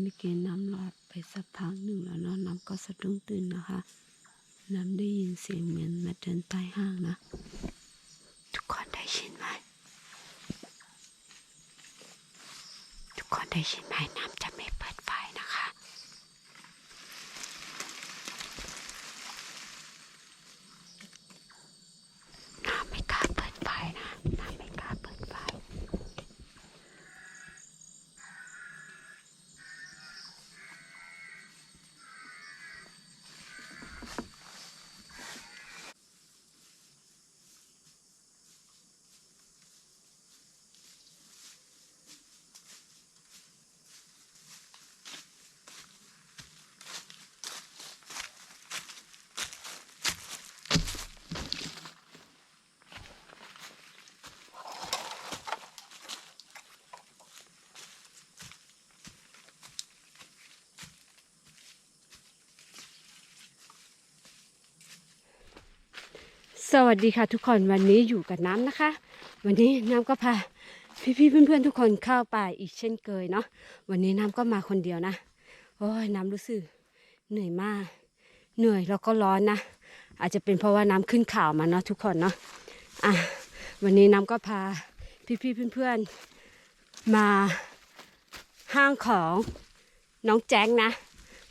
เมื่อกี้น้ำหลอดไปสักพักหนึ่งแล้วเนาะน้ำก็สะดุ้งตื่นนะคะ น้ำได้ยินเสียงเหมือนมาเดินใต้ห้างนะ ทุกคนได้ยินไหมทุกคนได้ยินไหมน้ำจะไม่เปิดไฟนะคะ น้ำไม่กล้าเปิดไฟนะ น้ำไม่กล้าเปิดไฟ สวัสดีค่ะทุกคนวันนี้อยู่กับน้ำนะคะ วันนี้น้ำก็พาพี่ๆเพื่อนๆทุกคนเข้าป่าอีกเช่นเคยเนาะวันนี้น้ำก็มาคนเดียวนะโอ้ยน้ำรู้สึกเหนื่อยมาก เหนื่อยแล้วก็ร้อนนะอาจจะเป็นเพราะว่าน้ำขึ้นข่าวมาเนาะทุกคนเนาะอะวันนี้น้ำก็พาพี่ๆเพื่อนๆมาห้างของน้องแจ๊กนะ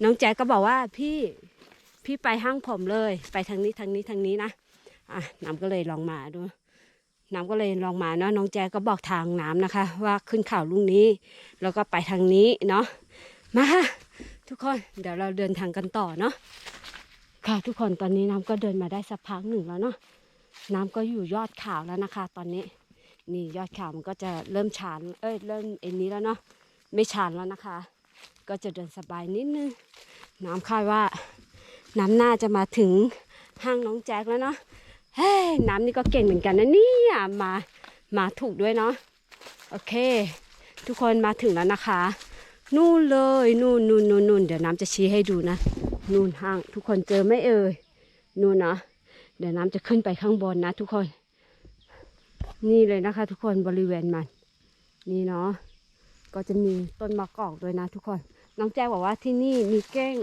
น้องแจ๊กก็บอกว่าพี่พี่ไปห้างผมเลย ไปทางนี้ทางนี้ทางนี้นะ อะน้ำก็เลยลองมาดูน้ำก็เลยลองมาเนาะน้องแจก็บอกทางน้ำนะคะ ว่าขึ้นเขาลุงนี้ แล้วก็ไปทางนี้เนาะมาค่ะทุกคนเดี๋ยวเราเดินทางกันต่อเนาะค่ะทุกคนตอนนี้น้ำก็เดินมาได้สักพักหนึ่งแล้วเนาะน้ำก็อยู่ยอดเขาแล้วนะคะ ตอนนี้นี่ยอดเขามันก็จะเริ่มชานเอ้ยเริ่มเอ็นนี้แล้วเนาะไม่ชานแล้วนะคะ ก็จะเดินสบายนิดนึงน้ำคาดว่าน้ำน่าจะมาถึงห้างน้องแจ็คแล้วเนาะ เฮ้ยน้ำนี่ก็เก่งเหมือนกันนะเนี่ยมามาถูกด้วยเนาะโอเค ทุกคนมาถึงแล้วนะคะ นู่นเลยนู่นนู่นนู่นนู่นเดี๋ยวน้ำจะชี้ให้ดูนะ นู่นห้าง ทุกคนเจอไหมเอ่ยนู่นเนาะเดี๋ยวน้ำจะขึ้นไปข้างบนนะ ทุกคน นี่เลยนะคะ ทุกคนบริเวณมัน นี่เนาะก็จะมีต้นมะกอกด้วยนะ ทุกคน น้องแจ้งบอกว่าที่นี่มีแก้ง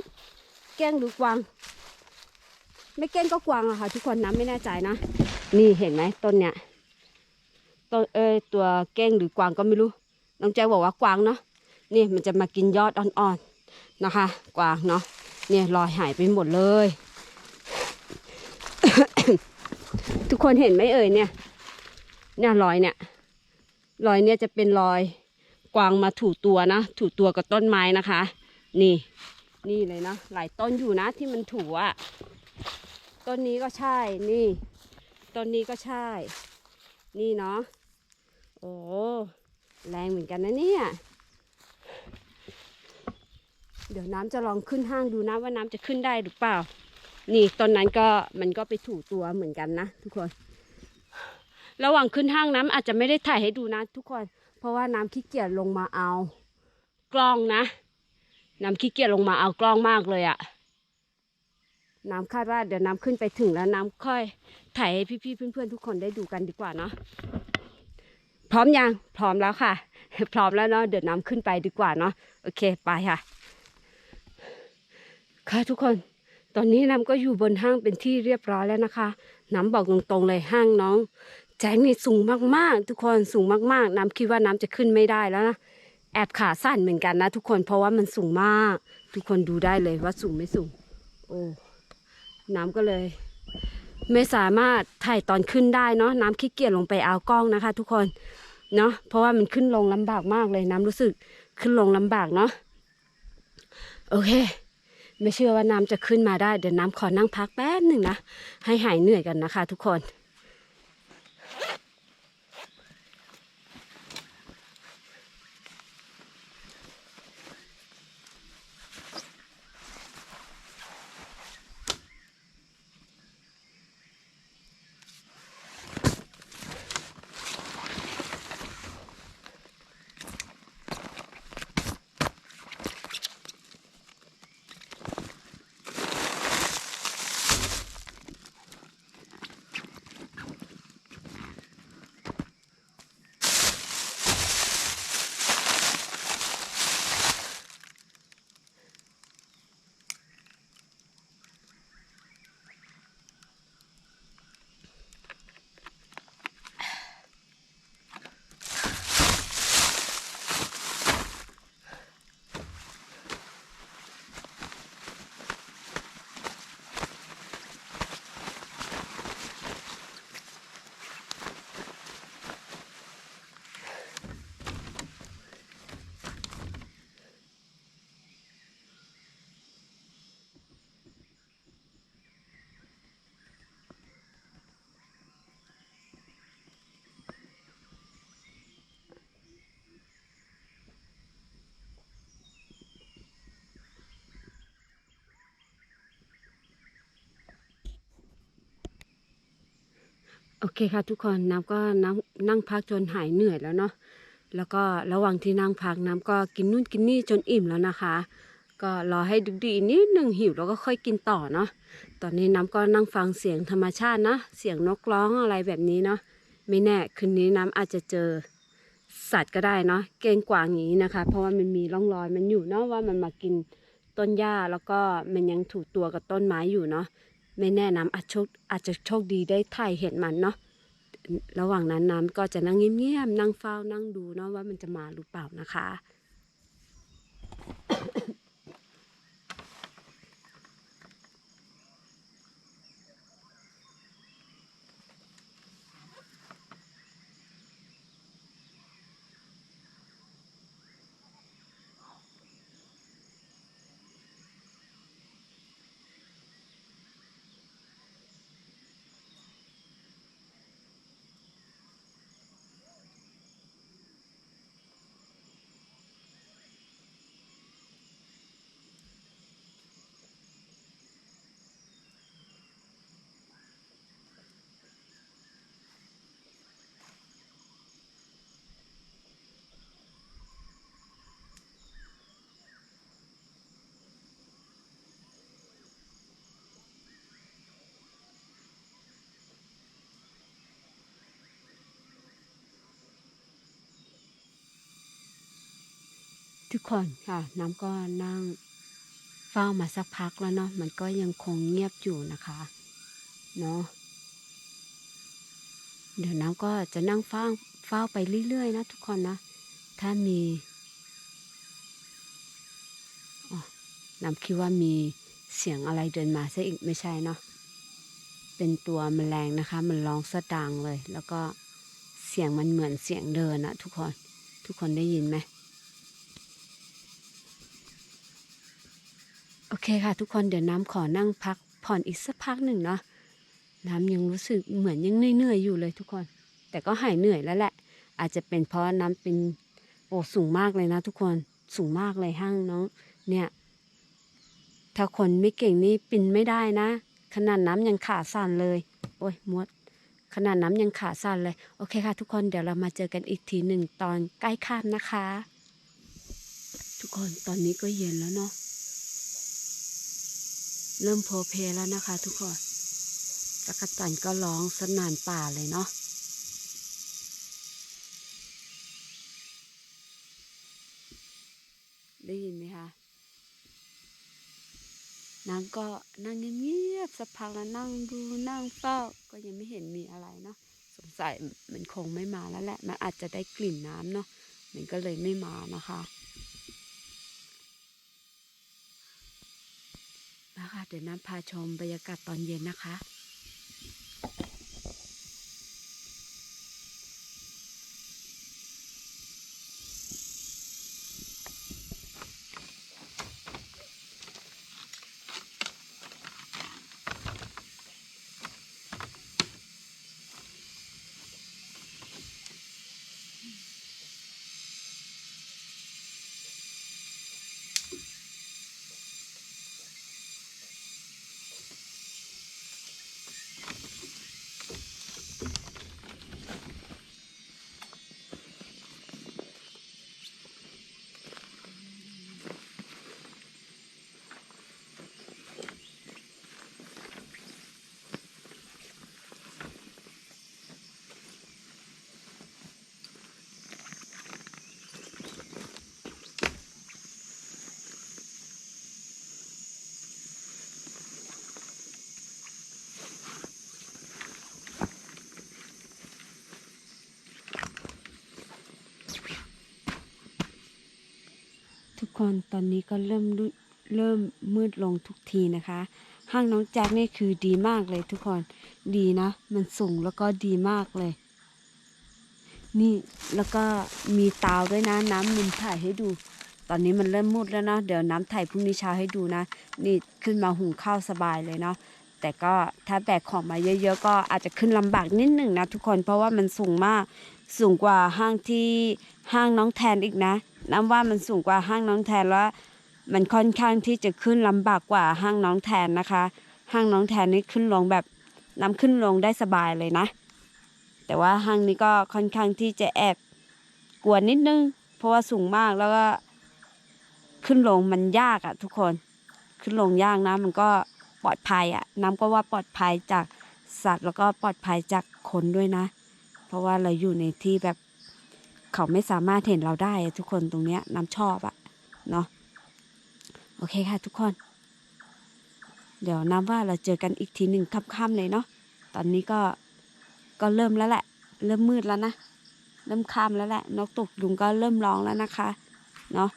แก้งหรือกวาง ไม่เก้งก็กวางอะค่ะ ทุกคนน้ำไม่แน่ใจนะ นี่เห็นไหมต้นเนี้ยต้นเอ้ยตัวเก้งหรือกวางก็ไม่รู้น้องแจ้งบอกว่ากวางเนาะนี่มันจะมากินยอดอ่อนๆนะคะ กวางเนาะเนี่ยลอยหายไปหมดเลย ทุกคนเห็นไหมเอ่ยเนี่ย เนี่ยรอยเนี่ยรอยเนี่ยจะเป็นรอยกวางมาถูตัวนะถูตัวกับต้นไม้นะคะ นี่ นี่เลยนะหลายต้นอยู่นะที่มันถูอะ ต้นนี้ก็ใช่นี่ ต้นนี้ก็ใช่ นี่เนาะโอ้แรงเหมือนกันนะเนี่ยเดี๋ยวน้ำจะลองขึ้นห้างดูนะว่าน้ำจะขึ้นได้หรือเปล่า นี่ต้นนั้นก็มันก็ไปถูตัวเหมือนกันนะทุกคน ระหว่างขึ้นห้างน้ำอาจจะไม่ได้ถ่ายให้ดูนะทุกคน เพราะว่าน้ำขี้เกียจลงมาเอา กล้องนะ น้ำขี้เกียจลงมาเอากล้องมากเลยอะ น้ำคาดว่าเดี๋ยวน้ำขึ้นไปถึงแล้วน้ำค่อยถ่ายให้พี่ๆเพื่อนๆทุกคนได้ดูกันดีกว่าเนาะพร้อมยังพร้อมแล้วค่ะ พร้อมแล้วเนาะเดี๋ยวน้ำขึ้นไปดีกว่าเนาะโอเคไปค่ะ ค่ะทุกคน ตอนนี้น้ำก็อยู่บนห้างเป็นที่เรียบร้อยแล้วนะคะ น้ำบอกตรงๆเลยห้างน้องแจ้งนี่สูงมากๆ ทุกคนสูงมากๆ น้ำคิดว่าน้ำจะขึ้นไม่ได้แล้วนะแอบขาสั้นเหมือนกันนะ ทุกคนเพราะว่ามันสูงมาก ทุกคนดูได้เลยว่าสูงไม่สูง โอ้ น้ำก็เลย ไม่สามารถถ่ายตอนขึ้นได้เนาะน้ำขี้เกียจลงไปเอากล้องนะคะ ทุกคนเนาะเพราะว่ามันขึ้นลงลำบากมากเลยน้ำรู้สึกขึ้นลงลำบากเนาะโอเค ไม่เชื่อว่าน้ำจะขึ้นมาได้เดี๋ยวน้ำขอนั่งพักแป๊บหนึ่งนะให้หายเหนื่อยกันนะคะ ทุกคน โอเคค่ะทุกคนน้ำก็นั่งนั่งพักจนหายเหนื่อยแล้วเนาะแล้วก็ระหว่างที่นั่งพักน้ำก็กินนู่นกินนี่จนอิ่มแล้วนะคะ ก็รอให้ดึกดีนิดหนึ่งหิวแล้วก็ค่อยกินต่อเนาะตอนนี้น้ำก็นั่งฟังเสียงธรรมชาตินะเสียงนกร้องอะไรแบบนี้เนาะไม่แน่คืนนี้น้ำอาจจะเจอสัตว์ก็ได้เนาะเก้งกวางอย่างนี้นะคะ เพราะว่ามันมีร่องรอยมันอยู่เนาะว่ามันมากินต้นหญ้าแล้วก็มันยังถูกตัวกับต้นไม้อยู่เนาะ ไม่แน่น้ำอาจโชคอาจจะโชคดีได้ถ่ายเห็นมันเนาะระหว่างนั้นน้ำก็จะนั่งเงียบๆนั่งเฝ้านั่งดูเนาะว่ามันจะมาหรือเปล่านะคะ ทุกคนค่ะน้ำก็นั่งเฝ้ามาสักพักแล้วเนาะมันก็ยังคงเงียบอยู่นะคะเนาะเดี๋ยวน้ำก็จะนั่งเฝ้าเฝ้าไปเรื่อยๆนะทุกคนนะ ถ้ามีน้ำคิดว่ามีเสียงอะไรเดินมาซะอีกไม่ใช่เนาะเป็นตัวแมลงนะคะ มันร้องสะดังเลย แล้วก็เสียงมันเหมือนเสียงเดินอะทุกคน ทุกคนได้ยินไหม โอ เคค่ะทุกคนเดี๋ยวน้ำขอนั่งพักผ่อนอีกสักพักหนึ่งเนาะน้ำยังรู้สึกเหมือนยังเหนื่อยๆอยู่เลยทุกคน แต่ก็หายเหนื่อยแล้วแหละ อาจจะเป็นเพราะน้ำเป็นโอ้สูงมากเลยนะ ทุกคนสูงมากเลยห้างน้อง เนี่ย ถ้าคนไม่เก่งนี่ปีนไม่ได้นะ ขนาดน้ำยังขาสั่นเลย โอ้ยมด ขนาดน้ำยังขาสั่นเลย โอเคค่ะ ทุกคนเดี๋ยวเรามาเจอกันอีกทีหนึ่งตอนใกล้ค่ำนะคะ ทุกคนตอนนี้ก็เย็นแล้วเนาะ เริ่มโพลเพลแล้วนะคะทุกคนจักรจันก็ร้องสนานป่าเลยเนาะได้ยินไหมคะน้ำก็นั่งเงียบๆสักพักแล้วนั่งดูนั่งเฝ้าก็ยังไม่เห็นมีอะไรเนาะสงสัยมันคงไม่มาแล้วแหละ มันอาจจะได้กลิ่นน้ำเนาะมันก็เลยไม่มานะคะ เดี๋ยวน้ำพาชมบรรยากาศตอนเย็นนะคะ คนตอนนี้ก็เริ่มเริ่มมืดลงทุกทีนะคะ ห้างน้องแจ็คนี่คือดีมากเลยทุกคนดีนะ มันสูงแล้วก็ดีมากเลย นี่แล้วก็มีเตาด้วยนะ น้ำมินถ่ายให้ดู ตอนนี้มันเริ่มมืดแล้วนะเดี๋ยวน้ำถ่ายพรุ่งนี้เช้าให้ดูนะ นี่ขึ้นมาหุงข้าวสบายเลยเนาะแต่ก็ถ้าแบกของมาเยอะ ๆ ก็อาจจะขึ้นลำบากนิดหนึ่งนะทุกคนเพราะว่ามันสูงมากสูงกว่าห้างที่ห้างน้องแทนอีกนะ น้ำว่ามันสูงกว่าห้างน้องแทนแล้วมันค่อนข้างที่จะขึ้นลำบากกว่าห้างน้องแทนนะคะ ห้างน้องแทนนี่ขึ้นลงแบบน้ำขึ้นลงได้สบายเลยนะ แต่ว่าห้างนี้ก็ค่อนข้างที่จะแอบกลัวนิดนึง เพราะว่าสูงมากแล้วก็ขึ้นลงมันยากอะทุกคน ขึ้นลงยากนะมันก็ปลอดภัยอะน้ำก็ว่าปลอดภัยจากสัตว์แล้วก็ปลอดภัยจากคนด้วยนะ เพราะว่าเราอยู่ในที่แบบ เขาไม่สามารถเห็นเราได้ทุกคนตรงเนี้ยน้ำชอบอะเนาะโอเคค่ะทุกคน เดี๋ยวน้ำว่าเราเจอกันอีกทีหนึ่งค่ำๆเลยเนาะตอนนี้ก็ก็เริ่มแล้วแหละ เริ่มมืดแล้วนะ เริ่มค่ำแล้วแหละ นกตกยุงก็เริ่มร้องแล้วนะคะ เนาะ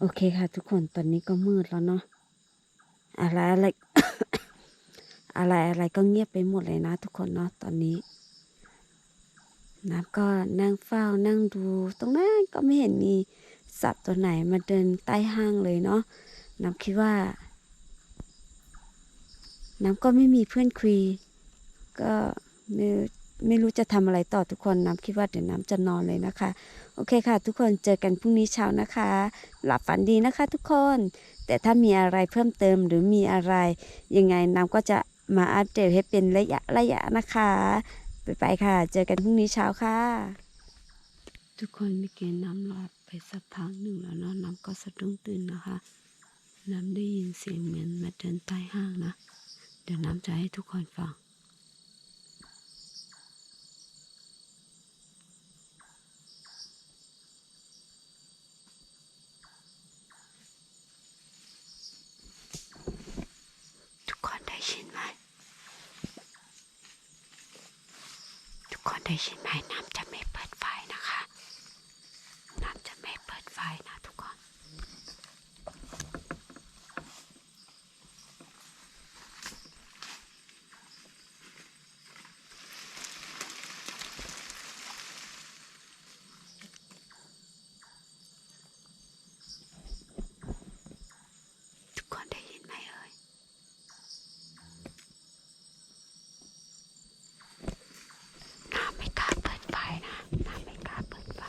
โอเคค่ะ ทุกคนตอนนี้ก็มืดแล้วเนาะอะไรอะไร อะไรอะไรก็เงียบไปหมดเลยนะ ทุกคนเนาะตอนนี้น้ำก็นั่งเฝ้านั่งดู ตรงนั้นก็ไม่เห็นมีสัตว์ตัวไหนมาเดินใต้ห้างเลยเนาะน้ำคิดว่า น้ำก็ไม่มีเพื่อนคุย ก็ไม่ ไม่รู้จะทำอะไรต่อทุกคนน้ำคิดว่าเดี๋ยวน้ำจะนอนเลยนะคะ โอเคค่ะ ทุกคนเจอกันพรุ่งนี้เช้านะคะ หลับฝันดีนะคะ ทุกคน แต่ถ้ามีอะไรเพิ่มเติมหรือมีอะไร ยังไงน้ำก็จะมาอัปเดตให้เป็นระยะระยะนะคะไปไปค่ะ เจอกันพรุ่งนี้เช้าค่ะ ทุกคนเมื่อกี้น้ำหลับไปสักพักหนึ่งแล้วเนาะน้ำก็สะดุ้งตื่นนะคะ น้ำได้ยินเสียงเหมือนมาเดินใต้ห้างนะ เดี๋ยวน้ำจะให้ทุกคนฟัง ทุกคนได้ยินไหม ทุก คนได้ยินไหมน้ำจะไม่เปดไฟนะคะ น้ำจะไม่เปิดไฟนะทุกคน ทุกคนได้ยินไหมเอ่ย น้ำไม่กล้าเปิดไฟนะ น้ำไม่กล้าเปิดไฟ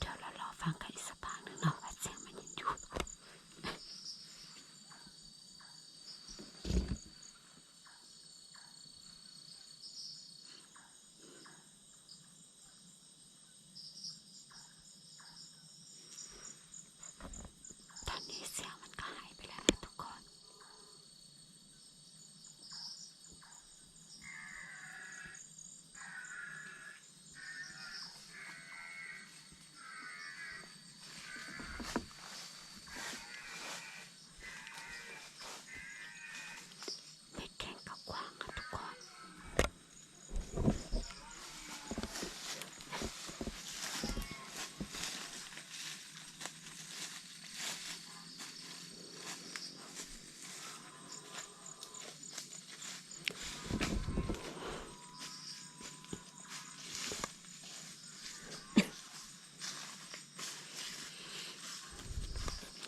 เดี๋ยวเรารอฟังกันอีกสักพักหนึ่งเนาะว่าเสียงมันยังอยู่ ตอนนี้เสียงมันก็หายไปแล้วนะทุกคน ไม่แข็งกับกวางอะทุกคน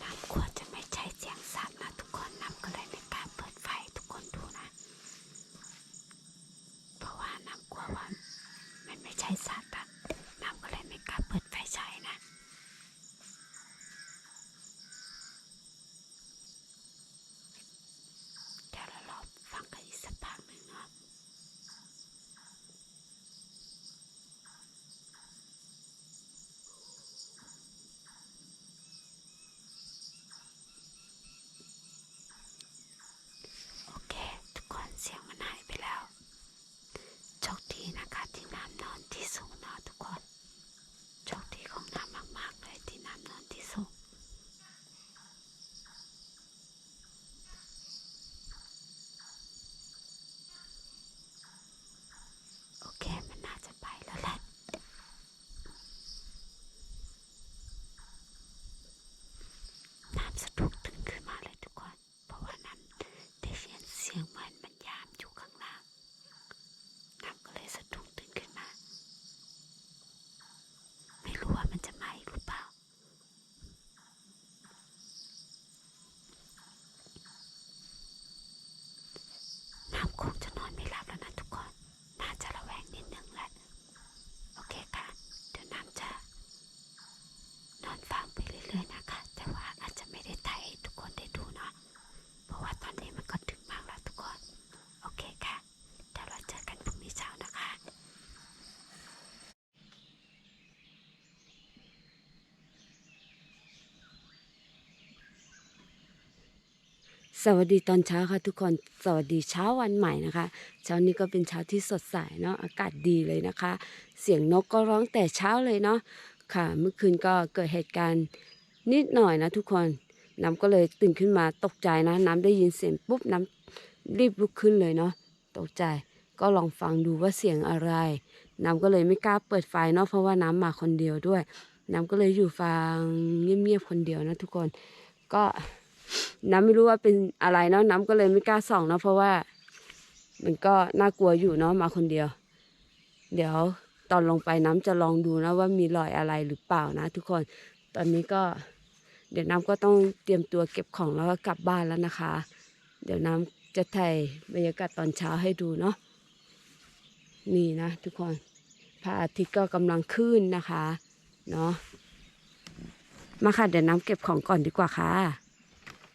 น้ำกลัวจะไม่ใช่เสียงสัตว์นะทุกคนน้ำก็เลยไม่กล้าเปิดไฟให้ทุกคนดูนะ เพราะว่าน้ำ กลัวว่ามันไม่ใช่สัตว์อะน้ำก็เลยไม่กล้าเปิดไฟใช้นะ เดี๋ยวเรารอฟังกันอีกสักพักหนึ่งเนาะ โอเค ทุกคนเสียงมันหายไปแล้ว โชคดีนะคะที่น้ำนอนที่สูงเนอะทุกคน โชคดีของน้ำมาก ๆ เลยที่น้ำนอนที่สูง โอเค มันน่าจะไปแล้วแหละ น้ำสะดุกตื่นขึ้นมาเลยทุกคน เพราะว่าน้ำได้ยินเสียงเหมือนมันยามอยู่ข้างล่าง สวัสดีตอนเช้าค่ะทุกคนสวัสดีเช้าวันใหม่นะคะ เช้านี้ก็เป็นเช้าที่สดใสเนาะอากาศดีเลยนะคะ เสียงนกก็ร้องแต่เช้าเลยเนาะค่ะ เมื่อคืนก็เกิดเหตุการณ์นิดหน่อยนะทุกคนน้ำก็เลยตื่นขึ้นมาตกใจนะ น้ำได้ยินเสียงปุ๊บน้ำรีบลุกขึ้นเลยเนาะตกใจก็ลองฟังดูว่าเสียงอะไร น้ำก็เลยไม่กล้าเปิดไฟเนาะเพราะว่าน้ำมาคนเดียวด้วย น้ำก็เลยอยู่ฟังเงียบๆคนเดียวนะทุกคนก็ น้ำไม่รู้ว่าเป็นอะไรเนาะน้ำก็เลยไม่กล้าส่องเนาะเพราะว่า มันก็น่ากลัวอยู่เนาะมาคนเดียว เดี๋ยวตอนลงไปน้ำจะลองดูนะว่ามีรอยอะไรหรือเปล่านะ ทุกคนตอนนี้ก็ เดี๋ยวน้ำก็ต้องเตรียมตัวเก็บของแล้วก็กลับบ้านแล้วนะคะ เดี๋ยวน้ำจะถ่ายบรรยากาศตอนเช้าให้ดูเนาะนี่นะ ทุกคนพระอาทิตย์ก็กำลังขึ้นนะคะเนาะมาค่ะเดี๋ยวน้ำเก็บของก่อนดีกว่าค่ะ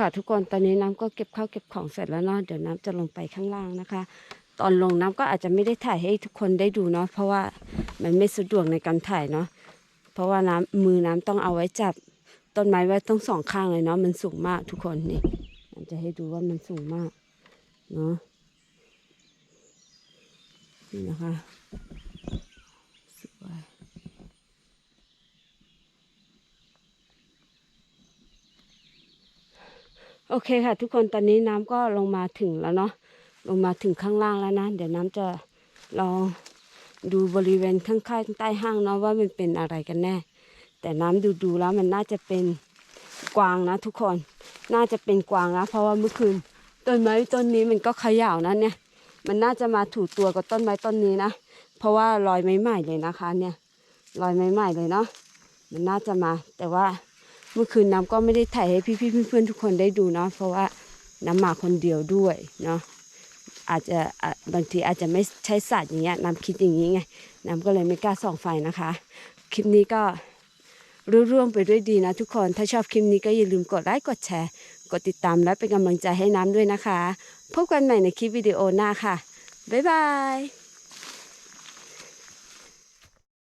ค่ะทุกคนตอนนี้น้ำก็เก็บข้าวเก็บของเสร็จแล้วเนาะเดี๋ยวน้ำจะลงไปข้างล่างนะคะ ตอนลงน้ำก็อาจจะไม่ได้ถ่ายให้ทุกคนได้ดูเนาะเพราะว่ามันไม่สะดวกในการถ่ายเนาะเพราะว่าน้ำมือน้ำต้องเอาไว้จับต้นไม้ไว้ต้องสองข้างเลยเนาะมันสูงมากทุกคนนี่น้ำจะให้ดูว่ามันสูงมากเนาะนี่นะคะสวย โอเคค่ะ ทุกคนตอนนี้น้ำก็ลงมาถึงแล้วเนาะลงมาถึงข้างล่างแล้วนะ เดี๋ยวน้ำจะลองดูบริเวณข้างๆใต้ห้างเนาะว่ามันเป็นอะไรกันแน่ แต่น้ำดูๆแล้วมันน่าจะเป็นกวางนะ ทุกคนน่าจะเป็นกวางนะ เพราะว่าเมื่อคืนต้นไม้ต้นนี้มันก็เขย่านะเนี่ย มันน่าจะมาถูตัวกับต้นไม้ต้นนี้นะ เพราะว่ารอยไม้ใหม่เลยนะคะ เนี่ยรอยไม้ใหม่เลยเนาะมันน่าจะมาแต่ว่า เมื่อคืนน้ำก็ไม่ได้ถ่ายให้พี่ๆเพื่อนๆทุกคนได้ดูเนาะเพราะว่าน้ำมาคนเดียวด้วยเนาะอาจจะบางทีอาจจะไม่ใช่สัตว์อย่างเงี้ยน้ำคิดอย่างนี้ไงน้ำก็เลยไม่กล้าส่องไฟนะคะ คลิปนี้ก็ร่วงไปด้วยดีนะทุกคนถ้าชอบคลิปนี้ก็อย่าลืมกดไลค์กดแชร์ กดติดตามและเป็นกำลังใจให้น้ำด้วยนะคะ พบกันใหม่ในคลิปวิดีโอหน้าค่ะบ๊ายบาย